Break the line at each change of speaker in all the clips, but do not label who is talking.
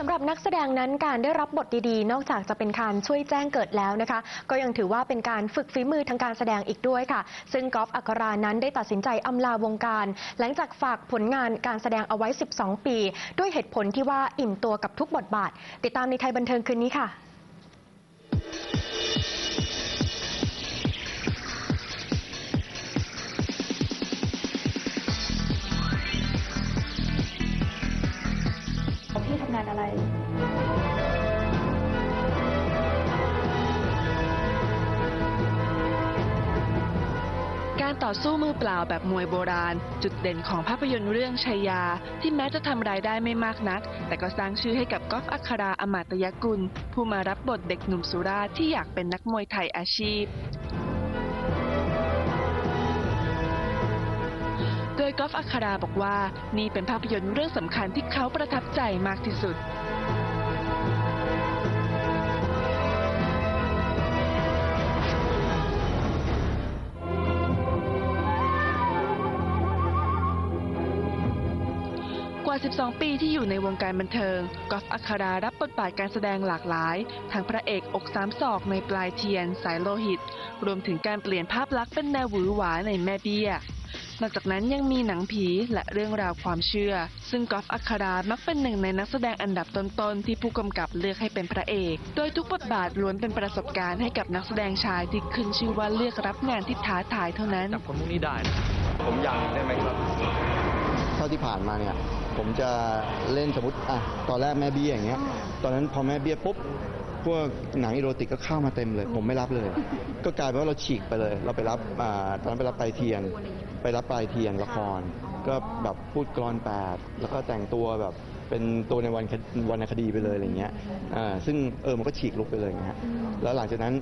สำหรับนักแสดงนั้นการได้รับบทดีๆ นอกจากจะเป็นการช่วยแจ้งเกิดแล้วนะคะ ก็ยังถือว่าเป็นการฝึกฝีมือทางการแสดงอีกด้วยค่ะ ซึ่งกอล์ฟอัครานั้นได้ตัดสินใจอำลาวงการ หลังจากฝากผลงานการแสดงเอาไว้ 12 ปี ด้วยเหตุผลที่ว่าอิ่มตัวกับทุกบทบาท ติดตามในไทยบันเทิงคืนนี้ค่ะ
พี่ทำงานอะไร
การต่อสู้มือเปล่าแบบมวยโบราณ จุดเด่นของภาพยนตร์เรื่องชัยยา ที่แม้จะทำรายได้ไม่มากนัก แต่ก็สร้างชื่อให้กับกอล์ฟอัคราอมาตยกุล ผู้มารับบทเด็กหนุ่มสุราที่อยากเป็นนักมวยไทยอาชีพ กอล์ฟอัคราบอกว่า นี่เป็นภาพยนตร์เรื่องสำคัญที่เขาประทับใจมากที่สุด ว่า 12 ปีที่อยู่ในวงการบันเทิงกอล์ฟอัครารับบทบาทการแสดงหลากหลาย ทั้งพระเอกอกสามศอกในปลายเทียน สายโลหิต รวมถึงการเปลี่ยนภาพลักษณ์เป็นแนวหวือหวาในแม่เบี้ย นอกจากนั้นยังมีหนังผีและเรื่องราวความเชื่อ ซึ่งกอล์ฟอัครามักเป็นหนึ่งในนักแสดงอันดับต้นๆ ที่ผู้กำกับเลือกให้เป็นพระเอก โดยทุกบทบาทล้วนเป็นประสบการณ์ให้กับนักแสดงชายที่ขึ้นชื่อว่าเลือกรับงานที่ท้าทายเท่านั้น
จับคนพวกนี้ได้นะผมอยากได้ไหมครับ
เท่าที่ผ่านมาเนี่ย ผมจะเล่นสมมติอะตอนแรกแม่เบี้ยอย่างเงี้ย ตอนนั้นพอแม่เบี้ยปุ๊บพวกหนังอีโรติกก็เข้ามาเต็มเลย ผมไม่รับเลย ก็กลายเป็นว่าเราฉีกไปเลย เราไปรับอ่าตอนนั้นไปรับปลายเทียน ไปรับปลายเทียนละคร ก็แบบพูดกรอนแปดแล้วก็แต่งตัวแบบเป็นตัวในวันคดวรรณคดีไปเลยอะไรเงี้ยอ่าซึ่งเออมันก็ฉีกลุกไปเลยอย่างเงี้ยแล้วหลังจากนั้น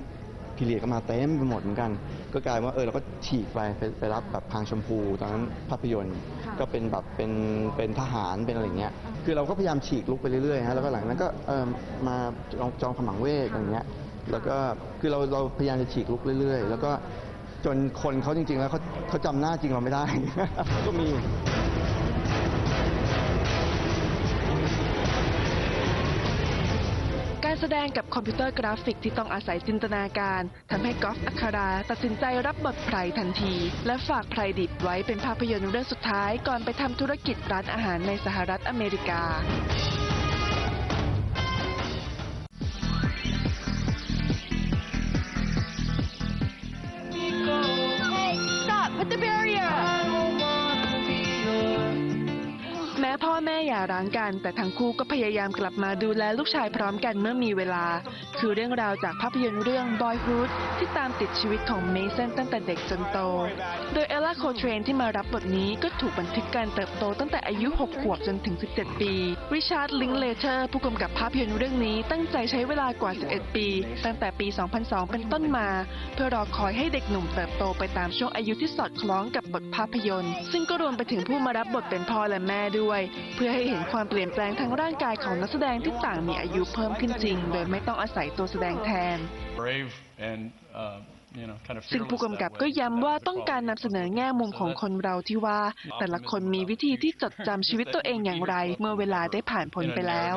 พีเรียดก็มาเต็มไปหมดเหมือนกัน ก็กลายว่าเออเราก็ฉีกไปไปไปรับแบบพรางชมพู ตอนนั้นภาพยนตร์ ก็เป็นแบบเป็นเป็นทหารเป็นอะไรเงี้ยคือเราก็พยายามฉีกลุกไปเรื่อยๆฮะแล้วก็หลังจากนั้นก็เออมาจองจองขมังเวกอะไรเงี้ยแล้วก็คือเราเราพยายามจะฉีกลุกเรื่อย ๆ แล้วก็จนคนเขาจริง ๆ แล้วเขาเขาจำหน้าจริงเราไม่ได้ ก็มี
การแสดงกับคอมพิวเตอร์กราฟิกที่ต้องอาศัยจินตนาการทำให้กอล์ฟอัคาราตัดสินใจรับบทไพรทันที และฝากไพรดิบไว้เป็นภาพยนตร์เรื่องสุดท้ายก่อนไปทำธุรกิจร้านอาหารในสหรัฐอเมริกา ม้พ่อแม่อย่าร้างกัน แต่ทั้งคู่ก็พยายามกลับมาดูแลลูกชายพร้อมกันเมื่อมีเวลา คือเรื่องราวจากภาพยนตร์เรื่อง Boyhood ที่ตามติดชีวิตของเมสันตั้งแต่เด็กจนโต โดยเอลล่าโคเทรนที่มารับบทนี้ก็ถูกบันทึกการเติบโตตั้งแต่อายุ 6 ขวบจนถึง 17 ปี ริชาร์ด ลิงเลเทอร์ผู้กำกับภาพยนตร์เรื่องนี้ตั้งใจใช้เวลากว่า 11 ปี ตั้งแต่ปี 2002 เป็นต้นมา เพื่อรอคอยให้เด็กหนุ่มเติบโตไปตามช่วงอายุที่สอดคล้องกับบทภาพยนตร์ ซึ่งก็รวมไปถึงผู้มารับบทเป็นพ่อและแม่ด้วยเพื่อให้เห็นความเปลี่ยนแปลงทางร่างกายของนักแสดงที่ต่างมีอายุเพิ่มขึ้นจริง โดยไม่ต้องอาศัยตัวแสดงแทน
brave and uh, you know kind of
ซึ่งผู้กำกับก็ย้ำว่าต้องการนำเสนอแง่มุมของคนเราที่ว่า แต่ละคนมีวิธีที่จดจำชีวิตตัวเองอย่างไร เมื่อเวลาได้ผ่านพ้น
in a
ไปแล้ว